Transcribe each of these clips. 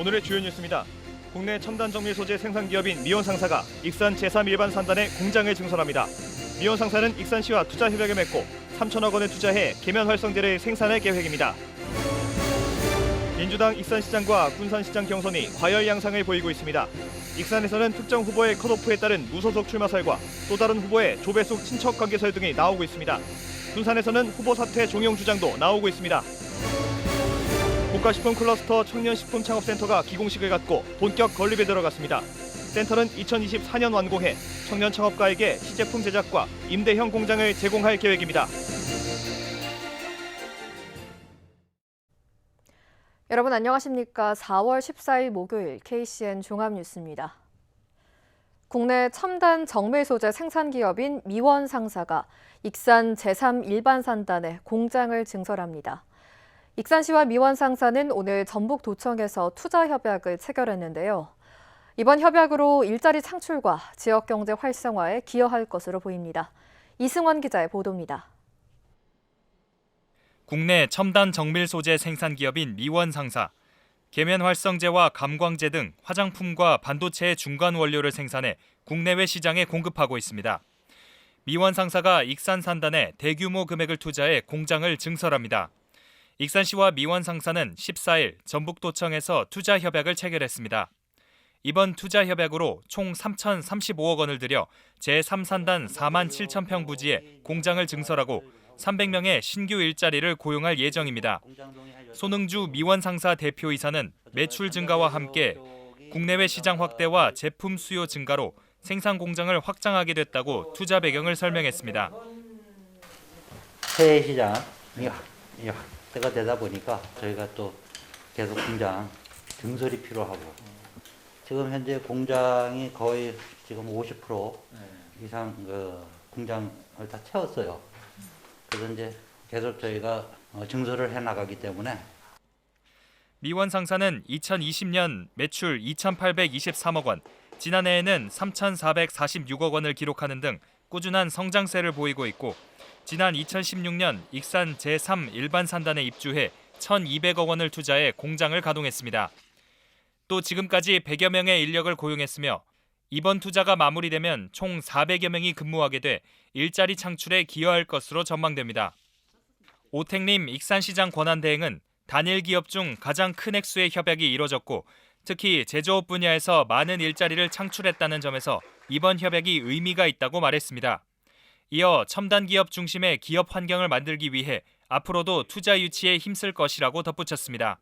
오늘의 주요 뉴스입니다. 국내 첨단 정밀 소재 생산 기업인 미원 상사가 익산 제3 일반 산단에 공장을 증설합니다. 미원 상사는 익산시와 투자 협약을 맺고 3천억 원을 투자해 계면 활성제를 생산할 계획입니다. 민주당 익산시장과 군산시장 경선이 과열 양상을 보이고 있습니다. 익산에서는 특정 후보의 컷오프에 따른 무소속 출마설과 또 다른 후보의 조배속 친척 관계설 등이 나오고 있습니다. 군산에서는 후보 사퇴 종용 주장도 나오고 있습니다. 국가식품 클러스터 청년식품 창업센터가 기공식을 갖고 본격 건립에 들어갔습니다. 센터는 2024년 완공해 청년 창업가에게 시제품 제작과 임대형 공장을 제공할 계획입니다. 여러분 안녕하십니까? 4월 14일 목요일 KCN 종합뉴스입니다. 국내 첨단 정밀 소재 생산 기업인 미원 상사가 익산 제3 일반 산단에 공장을 증설합니다. 익산시와 미원 상사는 오늘 전북도청에서 투자 협약을 체결했는데요. 이번 협약으로 일자리 창출과 지역 경제 활성화에 기여할 것으로 보입니다. 이승원 기자의 보도입니다. 국내 첨단 정밀 소재 생산 기업인 미원 상사, 계면 활성제와 감광제 등 화장품과 반도체의 중간 원료를 생산해 국내외 시장에 공급하고 있습니다. 미원 상사가 익산 산단에 대규모 금액을 투자해 공장을 증설합니다. 익산시와 미원 상사는 14일 전북도청에서 투자 협약을 체결했습니다. 이번 투자 협약으로 총 3,035억 원을 들여 제3산단 4만 7천 평 부지에 공장을 증설하고 300명의 신규 일자리를 고용할 예정입니다. 손흥주 미원 상사 대표이사는 매출 증가와 함께 국내외 시장 확대와 제품 수요 증가로 생산 공장을 확장하게 됐다고 투자 배경을 설명했습니다. 해외 시장이 이확 대가 되다 보니까 저희가 또 계속 공장 증설이 필요하고. 지금 현재 공장이 거의 지금 50% 이상 그 공장을 다 채웠어요. 그래서 이제 계속 저희가 어, 증설을 해 나가기 때문에. 미원 상사는 2020년 매출 2,823억 원, 지난해에는 3,446억 원을 기록하는 등 꾸준한 성장세를 보이고 있고 지난 2016년 익산 제3 일반 산단에 입주해 1,200억 원을 투자해 공장을 가동했습니다. 또 지금까지 100여 명의 인력을 고용했으며 이번 투자가 마무리되면 총 400여 명이 근무하게 돼 일자리 창출에 기여할 것으로 전망됩니다. 오택림 익산시장 권한대행은 단일 기업 중 가장 큰 액수의 협약이 이뤄졌고 특히 제조업 분야에서 많은 일자리를 창출했다는 점에서 이번 협약이 의미가 있다고 말했습니다. 이어 첨단 기업 중심의 기업 환경을 만들기 위해 앞으로도 투자 유치에 힘쓸 것이라고 덧붙였습니다.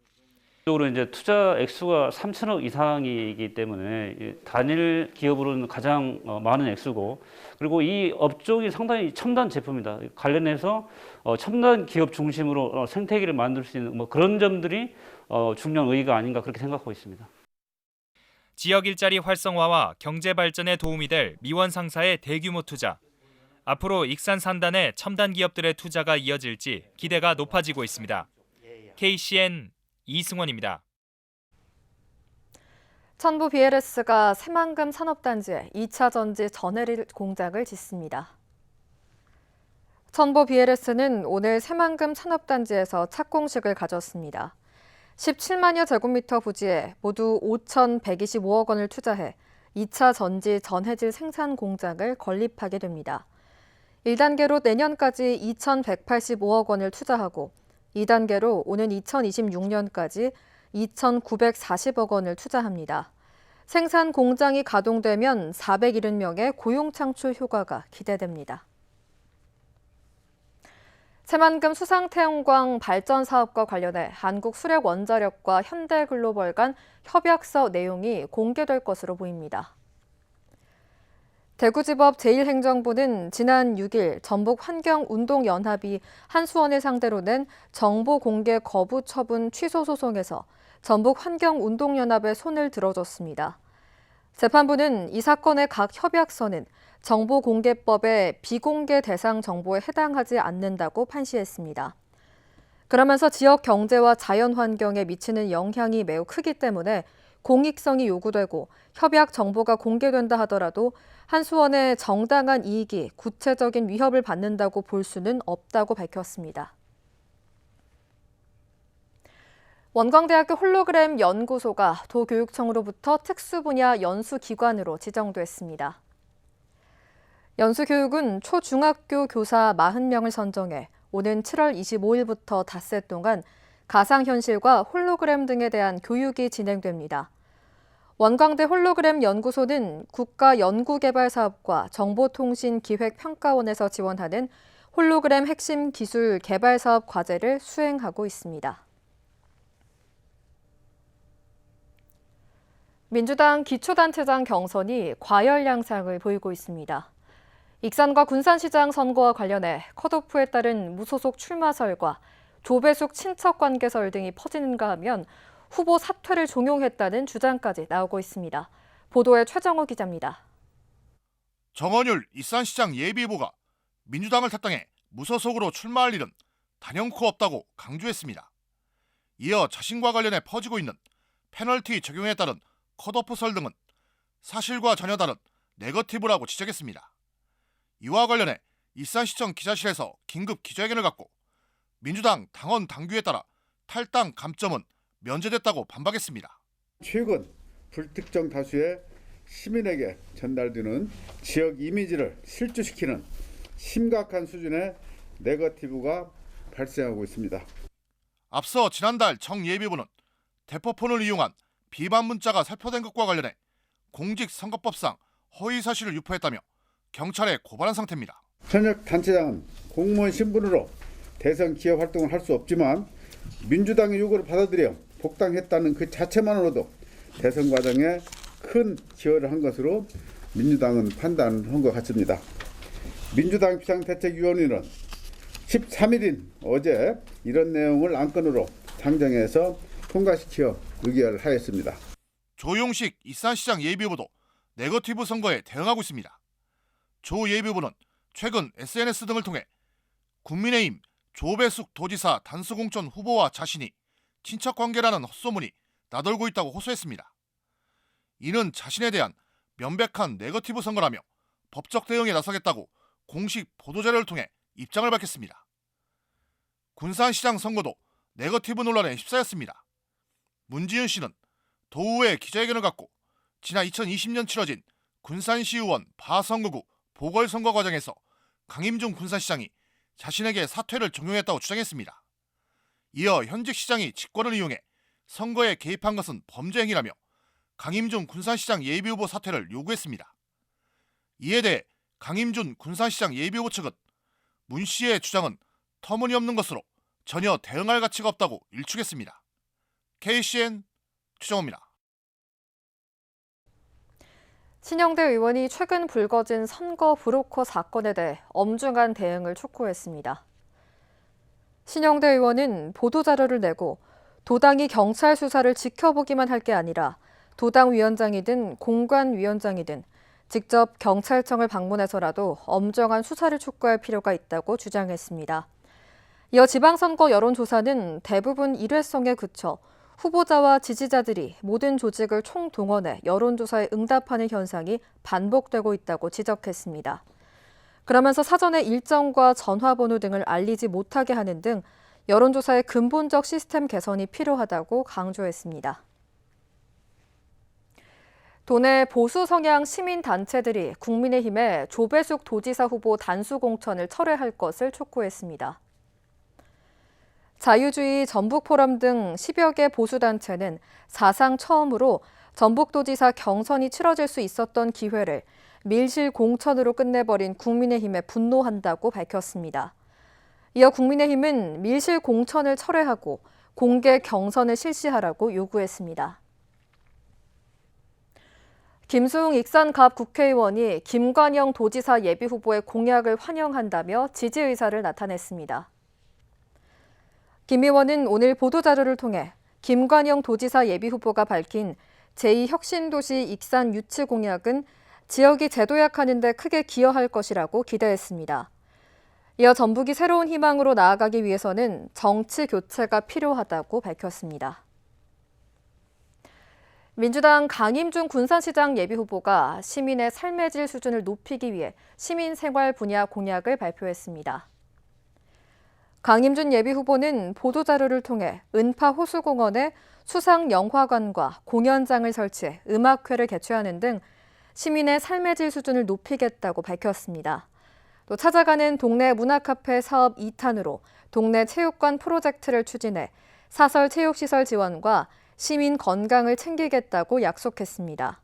적으로 이제 투자 액수가 3천억 이상이기 때문에 이 단일 기업으로는 가장 어, 많은 액수고 그리고 이 업종이 상당히 첨단 제품이다. 관련해서 어, 첨단 기업 중심으로 어, 생태계를 만들 수 있는 뭐 그런 점들이 어, 중요한 의의가 아닌가 그렇게 생각하고 있습니다. 지역 일자리 활성화와 경제 발전에 도움이 될 미원 상사의 대규모 투자. 앞으로 익산 산단의 첨단 기업들의 투자가 이어질지 기대가 높아지고 있습니다. KCN 이승원입니다. 천부 BLS가 새만금 산업단지에 2차 전지 전해릴 공장을 짓습니다. 천보 BLS는 오늘 새만금 산업단지에서 착공식을 가졌습니다. 17만여 제곱미터 부지에 모두 5,125억 원을 투자해 2차 전지 전해질 생산 공장을 건립하게 됩니다. 1단계로 내년까지 2,185억 원을 투자하고 2단계로 오는 2026년까지 2,940억 원을 투자합니다. 생산 공장이 가동되면 470명의 고용 창출 효과가 기대됩니다. 새만금 수상태양광 발전 사업과 관련해 한국수력원자력과 현대글로벌 간 협약서 내용이 공개될 것으로 보입니다. 대구지법 제1행정부는 지난 6일 전북 환경운동연합이 한수원을 상대로 낸 정보 공개 거부 처분 취소 소송에서 전북 환경운동연합의 손을 들어줬습니다. 재판부는 이 사건의 각 협약서는 정보공개법의 비공개 대상 정보에 해당하지 않는다고 판시했습니다. 그러면서 지역 경제와 자연 환경에 미치는 영향이 매우 크기 때문에 공익성이 요구되고 협약 정보가 공개된다 하더라도 한수원의 정당한 이익이 구체적인 위협을 받는다고 볼 수는 없다고 밝혔습니다. 원광대학교 홀로그램 연구소가 도교육청으로부터 특수분야 연수기관으로 지정됐습니다. 연수교육은 초중학교 교사 40명을 선정해 오는 7월 25일부터 닷새 동안 가상현실과 홀로그램 등에 대한 교육이 진행됩니다. 원광대 홀로그램 연구소는 국가연구개발사업과 정보통신기획평가원에서 지원하는 홀로그램 핵심 기술 개발 사업 과제를 수행하고 있습니다. 민주당 기초단체장 경선이 과열 양상을 보이고 있습니다. 익산과 군산시장 선거와 관련해 컷오프에 따른 무소속 출마설과 조배숙 친척 관계설 등이 퍼지는가 하면 후보 사퇴를 종용했다는 주장까지 나오고 있습니다. 보도에 최정호 기자입니다. 정원율 이산시장 예비후보가 민주당을 탈당해 무소속으로 출마할 일은 단연코 없다고 강조했습니다. 이어 자신과 관련해 퍼지고 있는 페널티 적용에 따른 컷오프설 등은 사실과 전혀 다른 네거티브라고 지적했습니다. 이와 관련해 일산시청 기자실에서 긴급 기자회견을 갖고 민주당 당원 당규에 따라 탈당 감점은 면제됐다고 반박했습니다. 최근 불특정 다수의 시민에게 전달되는 지역 이미지를 실추시키는 심각한 수준의 네거티브가 발생하고 있습니다. 앞서 지난달 정 예비부는 대포폰을 이용한 비반 문자가 살포된 것과 관련해 공직선거법상 허위 사실을 유포했다며 경찰에 고발한 상태입니다. 현역 단체장은 공무원 신분으로 대선 기업 활동을 할 수 없지만 민주당의 요구를 받아들여 복당했다는 그 자체만으로도 대선 과정에 큰 기여를 한 것으로 민주당은 판단한 것 같습니다. 민주당 비상대책위원회는 13일인 어제 이런 내용을 안건으로 상정해서 통과시켜 의결하였습니다. 조용식 이산시장 예비후보도 네거티브 선거에 대응하고 있습니다. 조 예비후보는 최근 SNS 등을 통해 국민의힘 조배숙 도지사 단수공천 후보와 자신이 친척 관계라는 헛소문이 나돌고 있다고 호소했습니다. 이는 자신에 대한 명백한 네거티브 선거라며 법적 대응에 나서겠다고 공식 보도자료를 통해 입장을 밝혔습니다. 군산시장 선거도 네거티브 논란에 휩싸였습니다. 문지은 씨는 도우에 기자회견을 갖고 지난 2020년 치러진 군산시의원 바선거구 보궐선거 과정에서 강임중 군산시장이 자신에게 사퇴를 종용했다고 주장했습니다. 이어 현직 시장이 직권을 이용해 선거에 개입한 것은 범죄 행위라며 강임준 군산시장 예비후보 사퇴를 요구했습니다. 이에 대해 강임준 군산시장 예비후보 측은 문 씨의 주장은 터무니없는 것으로 전혀 대응할 가치가 없다고 일축했습니다. KCN 추정호입니다. 신영대 의원이 최근 불거진 선거 브로커 사건에 대해 엄중한 대응을 촉구했습니다. 신영대 의원은 보도자료를 내고 도당이 경찰 수사를 지켜보기만 할 게 아니라 도당 위원장이든 공관 위원장이든 직접 경찰청을 방문해서라도 엄정한 수사를 촉구할 필요가 있다고 주장했습니다. 이어 지방선거 여론조사는 대부분 일회성에 그쳐 후보자와 지지자들이 모든 조직을 총동원해 여론조사에 응답하는 현상이 반복되고 있다고 지적했습니다. 그러면서 사전에 일정과 전화번호 등을 알리지 못하게 하는 등 여론조사의 근본적 시스템 개선이 필요하다고 강조했습니다. 도내 보수 성향 시민 단체들이 국민의힘의 조배숙 도지사 후보 단수 공천을 철회할 것을 촉구했습니다. 자유주의 전북 포럼 등 10여 개 보수 단체는 사상 처음으로 전북도지사 경선이 치러질 수 있었던 기회를 밀실 공천으로 끝내버린 국민의힘에 분노한다고 밝혔습니다. 이어 국민의힘은 밀실 공천을 철회하고 공개 경선을 실시하라고 요구했습니다. 김수웅 익산갑 국회의원이 김관영 도지사 예비후보의 공약을 환영한다며 지지 의사를 나타냈습니다. 김 의원은 오늘 보도자료를 통해 김관영 도지사 예비후보가 밝힌 제2혁신도시 익산 유치 공약은 지역이 재도약하는 데 크게 기여할 것이라고 기대했습니다. 이어 전북이 새로운 희망으로 나아가기 위해서는 정치 교체가 필요하다고 밝혔습니다. 민주당 강임중 군산시장 예비후보가 시민의 삶의 질 수준을 높이기 위해 시민생활 분야 공약을 발표했습니다. 강임준 예비후보는 보도자료를 통해 은파 호수공원에 수상 영화관과 공연장을 설치해 음악회를 개최하는 등 시민의 삶의 질 수준을 높이겠다고 밝혔습니다. 또 찾아가는 동네 문화카페 사업 2탄으로 동네 체육관 프로젝트를 추진해 사설 체육시설 지원과 시민 건강을 챙기겠다고 약속했습니다.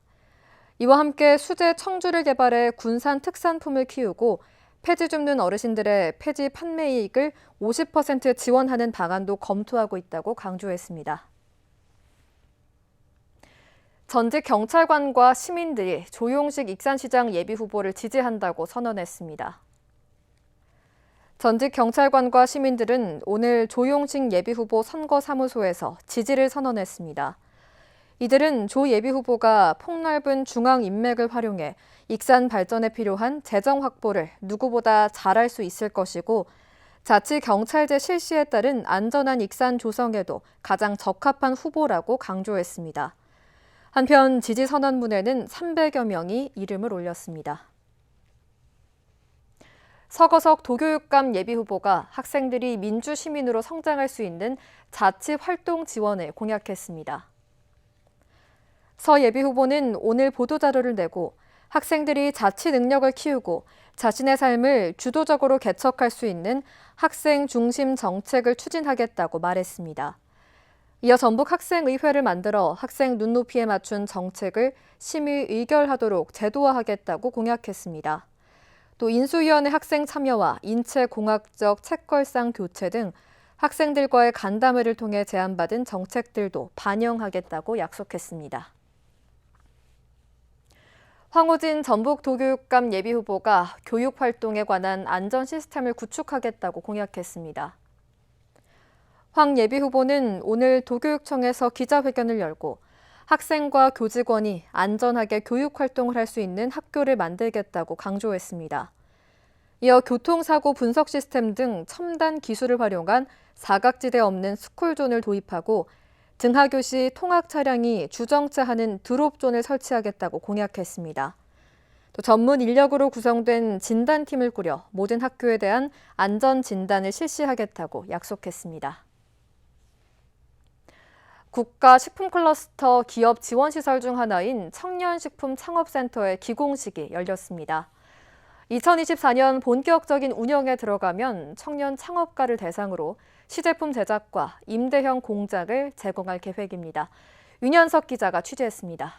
이와 함께 수제 청주를 개발해 군산 특산품을 키우고 폐지 줍는 어르신들의 폐지 판매 이익을 50% 지원하는 방안도 검토하고 있다고 강조했습니다. 전직 경찰관과 시민들이 조용식 익산시장 예비후보를 지지한다고 선언했습니다. 전직 경찰관과 시민들은 오늘 조용식 예비후보 선거사무소에서 지지를 선언했습니다. 이들은 조 예비후보가 폭넓은 중앙 인맥을 활용해 익산 발전에 필요한 재정 확보를 누구보다 잘할 수 있을 것이고 자치 경찰제 실시에 따른 안전한 익산 조성에도 가장 적합한 후보라고 강조했습니다. 한편 지지 선언문에는 300여 명이 이름을 올렸습니다. 서거석 도교육감 예비후보가 학생들이 민주시민으로 성장할 수 있는 자치 활동 지원을 공약했습니다. 서 예비후보는 오늘 보도자료를 내고 학생들이 자치 능력을 키우고 자신의 삶을 주도적으로 개척할 수 있는 학생 중심 정책을 추진하겠다고 말했습니다. 이어 전북 학생의회를 만들어 학생 눈높이에 맞춘 정책을 심의 의결하도록 제도화하겠다고 공약했습니다. 또 인수위원회 학생 참여와 인체공학적 책걸상 교체 등 학생들과의 간담회를 통해 제안받은 정책들도 반영하겠다고 약속했습니다. 황호진 전북 도교육감 예비후보가 교육 활동에 관한 안전 시스템을 구축하겠다고 공약했습니다. 황 예비 후보는 오늘 도교육청에서 기자회견을 열고 학생과 교직원이 안전하게 교육 활동을 할 수 있는 학교를 만들겠다고 강조했습니다. 이어 교통사고 분석 시스템 등 첨단 기술을 활용한 사각지대 없는 스쿨존을 도입하고 등하교 시 통학 차량이 주정차하는 드롭존을 설치하겠다고 공약했습니다. 또 전문 인력으로 구성된 진단팀을 꾸려 모든 학교에 대한 안전 진단을 실시하겠다고 약속했습니다. 국가 식품 클러스터 기업 지원 시설 중 하나인 청년식품 창업센터의 기공식이 열렸습니다. 2024년 본격적인 운영에 들어가면 청년 창업가를 대상으로 시제품 제작과 임대형 공장을 제공할 계획입니다. 윤현석 기자가 취재했습니다.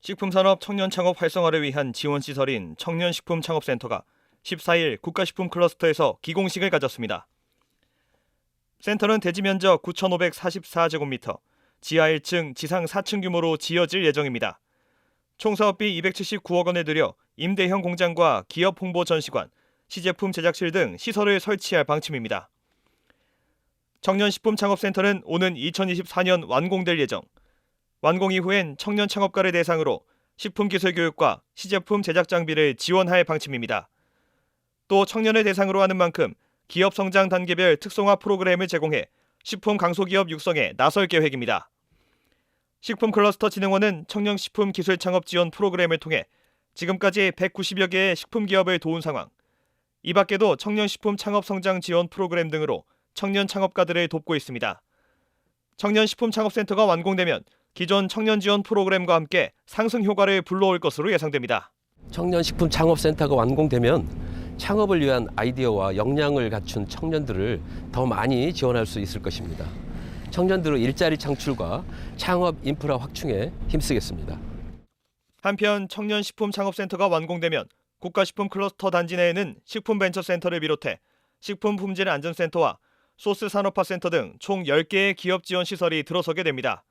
식품산업 청년 창업 활성화를 위한 지원 시설인 청년식품 창업센터가 14일 국가식품 클러스터에서 기공식을 가졌습니다. 센터는 대지 면적 9,544제곱미터, 지하 1층, 지상 4층 규모로 지어질 예정입니다. 총 사업비 279억 원을 들여 임대형 공장과 기업 홍보 전시관, 시제품 제작실 등 시설을 설치할 방침입니다. 청년식품 창업센터는 오는 2024년 완공될 예정. 완공 이후엔 청년 창업가를 대상으로 식품 기술 교육과 시제품 제작 장비를 지원할 방침입니다. 또 청년을 대상으로 하는 만큼 기업 성장 단계별 특성화 프로그램을 제공해 식품 강소기업 육성에 나설 계획입니다. 식품 클러스터 진흥원은 청년 식품 기술 창업 지원 프로그램을 통해 지금까지 190여 개의 식품 기업을 도운 상황. 이 밖에도 청년 식품 창업 성장 지원 프로그램 등으로 청년 창업가들을 돕고 있습니다. 청년 식품 창업센터가 완공되면 기존 청년 지원 프로그램과 함께 상승 효과를 불러올 것으로 예상됩니다. 청년 식품 창업센터가 완공되면 창업을 위한 아이디어와 역량을 갖춘 청년들을 더 많이 지원할 수 있을 것입니다. 청년들의 일자리 창출과 창업 인프라 확충에 힘쓰겠습니다. 한편 청년식품 창업센터가 완공되면 국가식품 클러스터 단지 내에는 식품벤처센터를 비롯해 식품품질안전센터와 소스산업화센터 등 총 10개의 기업 지원 시설이 들어서게 됩니다.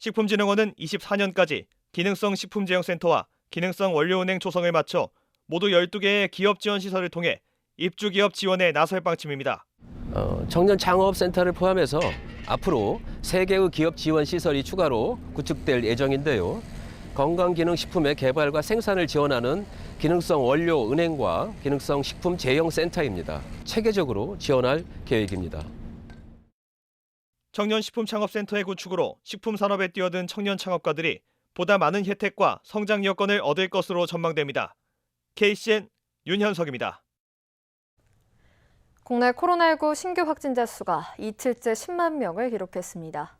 식품진흥원은 24년까지 기능성 식품제형센터와 기능성 원료은행 조성을 마쳐 모두 12개의 기업 지원 시설을 통해 입주 기업 지원에 나설 방침입니다. 어, 청년 창업센터를 포함해서 앞으로 3개의 기업 지원 시설이 추가로 구축될 예정인데요. 건강기능식품의 개발과 생산을 지원하는 기능성 원료 은행과 기능성 식품 제형 센터입니다. 체계적으로 지원할 계획입니다. 청년 식품 창업 센터의 구축으로 식품 산업에 뛰어든 청년 창업가들이 보다 많은 혜택과 성장 여건을 얻을 것으로 전망됩니다. KCN 윤현석입니다. 국내 코로나19 신규 확진자 수가 이틀째 10만 명을 기록했습니다.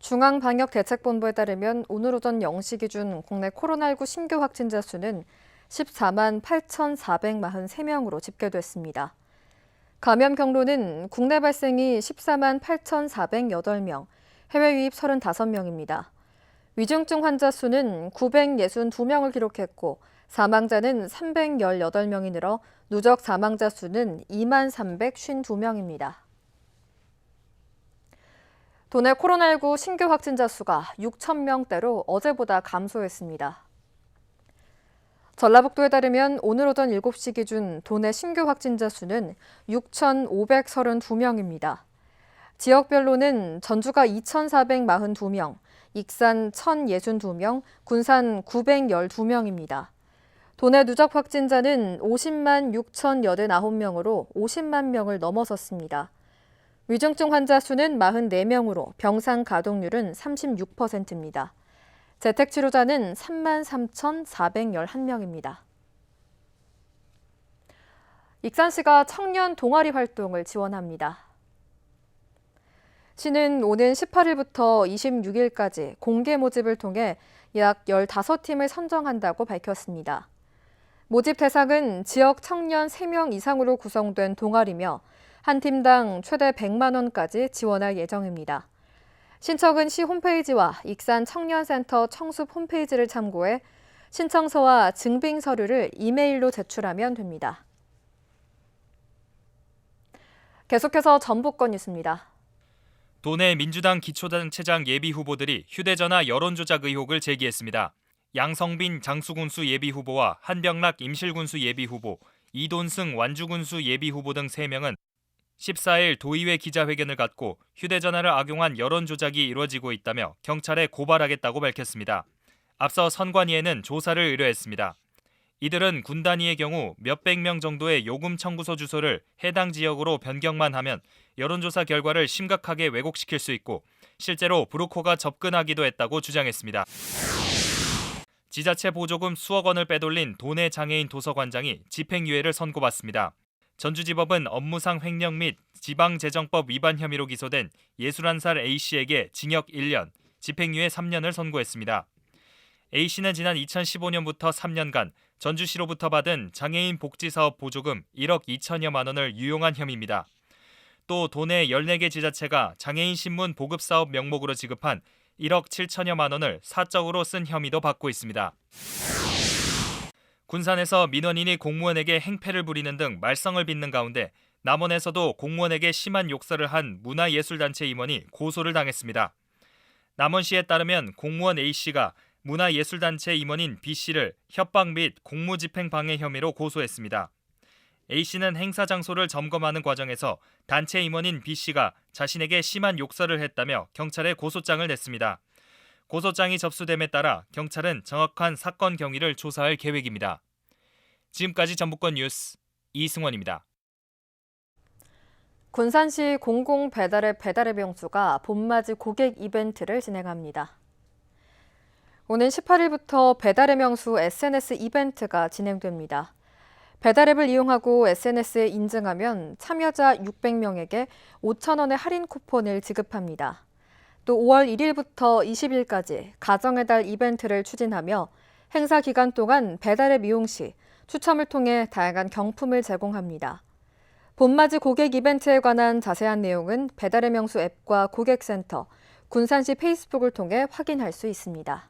중앙방역대책본부에 따르면 오늘 오전 0시 기준 국내 코로나19 신규 확진자 수는 14만 8,443명으로 집계됐습니다. 감염 경로는 국내 발생이 14만 8,408명, 해외 유입 35명입니다. 위중증 환자 수는 962명을 기록했고 사망자는 318명이 늘어 누적 사망자 수는 2만 352명입니다. 도내 코로나19 신규 확진자 수가 6천 명대로 어제보다 감소했습니다. 전라북도에 따르면 오늘 오전 7시 기준 도내 신규 확진자 수는 6,532명입니다. 지역별로는 전주가 2,442명, 익산 1,062명, 군산 912명입니다. 도내 누적 확진자는 50만 6,089명으로 50만 명을 넘어섰습니다. 위중증 환자 수는 44명으로 병상 가동률은 36%입니다. 재택 치료자는 3만 3,411명입니다. 익산시가 청년 동아리 활동을 지원합니다. 시는 오는 18일부터 26일까지 공개 모집을 통해 약 15팀을 선정한다고 밝혔습니다. 모집 대상은 지역 청년 3명 이상으로 구성된 동아리며 한 팀당 최대 100만 원까지 지원할 예정입니다. 신청은 시 홈페이지와 익산 청년센터 청숲 홈페이지를 참고해 신청서와 증빙 서류를 이메일로 제출하면 됩니다. 계속해서 전북권 뉴스입니다. 도내 민주당 기초단체장 예비 후보들이 휴대전화 여론조작 의혹을 제기했습니다. 양성빈 장수군수 예비 후보와 한병락 임실군수 예비 후보, 이돈승 완주군수 예비 후보 등 3명은 14일 도의회 기자회견을 갖고 휴대전화를 악용한 여론조작이 이루어지고 있다며 경찰에 고발하겠다고 밝혔습니다. 앞서 선관위에는 조사를 의뢰했습니다. 이들은 군 단위의 경우 몇백 명 정도의 요금 청구소 주소를 해당 지역으로 변경만 하면 여론조사 결과를 심각하게 왜곡시킬 수 있고 실제로 브로커가 접근하기도 했다고 주장했습니다. 지자체 보조금 수억 원을 빼돌린 도내 장애인 도서관장이 집행유예를 선고받습니다. 전주지법은 업무상 횡령 및 지방재정법 위반 혐의로 기소된 61살 A씨에게 징역 1년, 집행유예 3년을 선고했습니다. A씨는 지난 2015년부터 3년간 전주시로부터 받은 장애인 복지사업 보조금 1억 2천여만 원을 유용한 혐의입니다. 또 도내 14개 지자체가 장애인 신문 보급 사업 명목으로 지급한 1억 7천여만 원을 사적으로 쓴 혐의도 받고 있습니다. 군산에서 민원인이 공무원에게 행패를 부리는 등 말썽을 빚는 가운데 남원에서도 공무원에게 심한 욕설을 한 문화예술단체 임원이 고소를 당했습니다. 남원시에 따르면 공무원 A씨가 문화예술단체 임원인 B씨를 협박 및 공무집행 방해 혐의로 고소했습니다. A씨는 행사 장소를 점검하는 과정에서 단체 임원인 B씨가 자신에게 심한 욕설을 했다며 경찰에 고소장을 냈습니다. 고소장이 접수됨에 따라 경찰은 정확한 사건 경위를 조사할 계획입니다. 지금까지 전북권 뉴스 이승원입니다. 군산시 공공 배달앱 배달의 명수가 봄맞이 고객 이벤트를 진행합니다. 오는 18일부터 배달의 명수 SNS 이벤트가 진행됩니다. 배달앱을 이용하고 SNS에 인증하면 참여자 600명에게 5,000원의 할인 쿠폰을 지급합니다. 또 5월 1일부터 20일까지 가정의 달 이벤트를 추진하며 행사 기간 동안 배달앱 이용 시 추첨을 통해 다양한 경품을 제공합니다. 봄맞이 고객 이벤트에 관한 자세한 내용은 배달의 명수 앱과 고객센터, 군산시 페이스북을 통해 확인할 수 있습니다.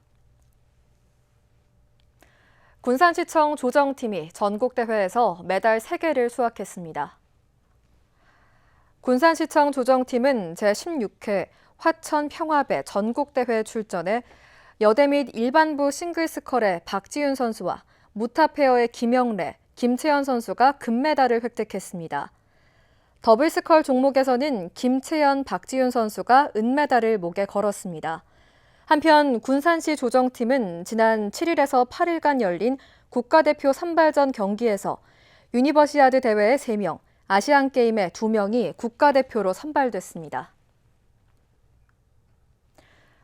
군산시청 조정팀이 전국대회에서 메달 3개를 수확했습니다. 군산시청 조정팀은 제16회 화천 평화배 전국대회 출전해 여대 및 일반부 싱글스컬의 박지윤 선수와 무타페어의 김영래, 김채연 선수가 금메달을 획득했습니다. 더블스컬 종목에서는 김채연, 박지윤 선수가 은메달을 목에 걸었습니다. 한편 군산시 조정팀은 지난 7일에서 8일간 열린 국가대표 선발전 경기에서 유니버시아드 대회에 3명, 아시안게임에 2명이 국가대표로 선발됐습니다.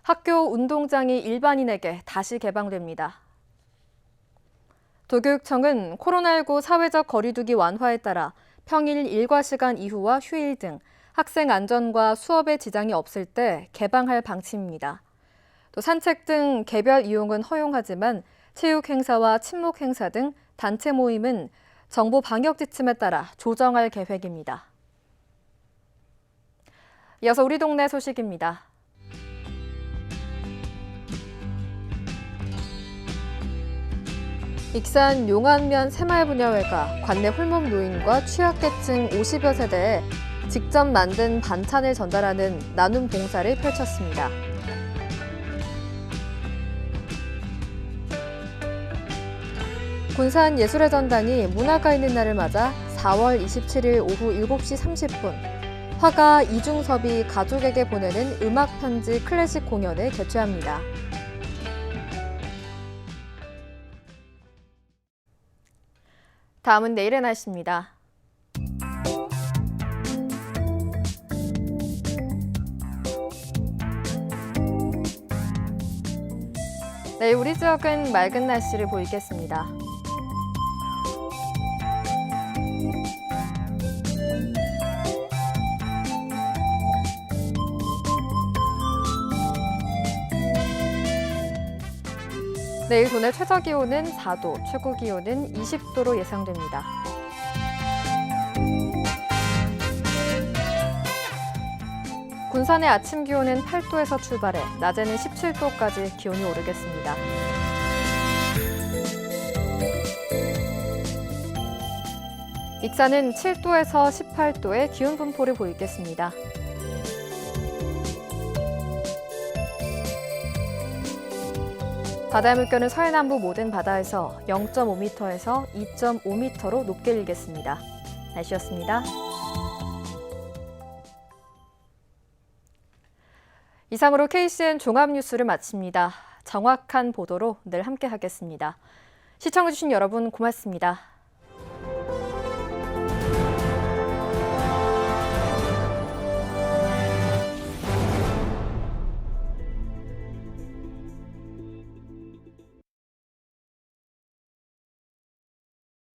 학교 운동장이 일반인에게 다시 개방됩니다. 도교육청은 코로나19 사회적 거리두기 완화에 따라 평일 일과 시간 이후와 휴일 등 학생 안전과 수업에 지장이 없을 때 개방할 방침입니다. 또 산책 등 개별 이용은 허용하지만 체육 행사와 친목 행사 등 단체 모임은 정부 방역 지침에 따라 조정할 계획입니다. 이어서 우리 동네 소식입니다. 익산 용안면 새마을분야회가 관내 홀몸 노인과 취약계층 50여 세대에 직접 만든 반찬을 전달하는 나눔 봉사를 펼쳤습니다. 군산 예술의 전당이 문화가 있는 날을 맞아 4월 27일 오후 7시 30분 화가 이중섭이 가족에게 보내는 음악 편지 클래식 공연을 개최합니다. 다음은 내일의 날씨입니다. 내일 우리 지역은 맑은 날씨를 보이겠습니다. 내일 도내 최저 기온은 4도, 최고 기온은 20도로 예상됩니다. 군산의 아침 기온은 8도에서 출발해 낮에는 17도까지 기온이 오르겠습니다. 익산은 7도에서 18도의 기온 분포를 보이겠습니다. 바다의 물결은 서해남부 모든 바다에서 0.5m에서 2.5m로 높게 일겠습니다. 날씨였습니다. 이상으로 KCN 종합뉴스를 마칩니다. 정확한 보도로 늘 함께 하겠습니다. 시청해주신 여러분 고맙습니다.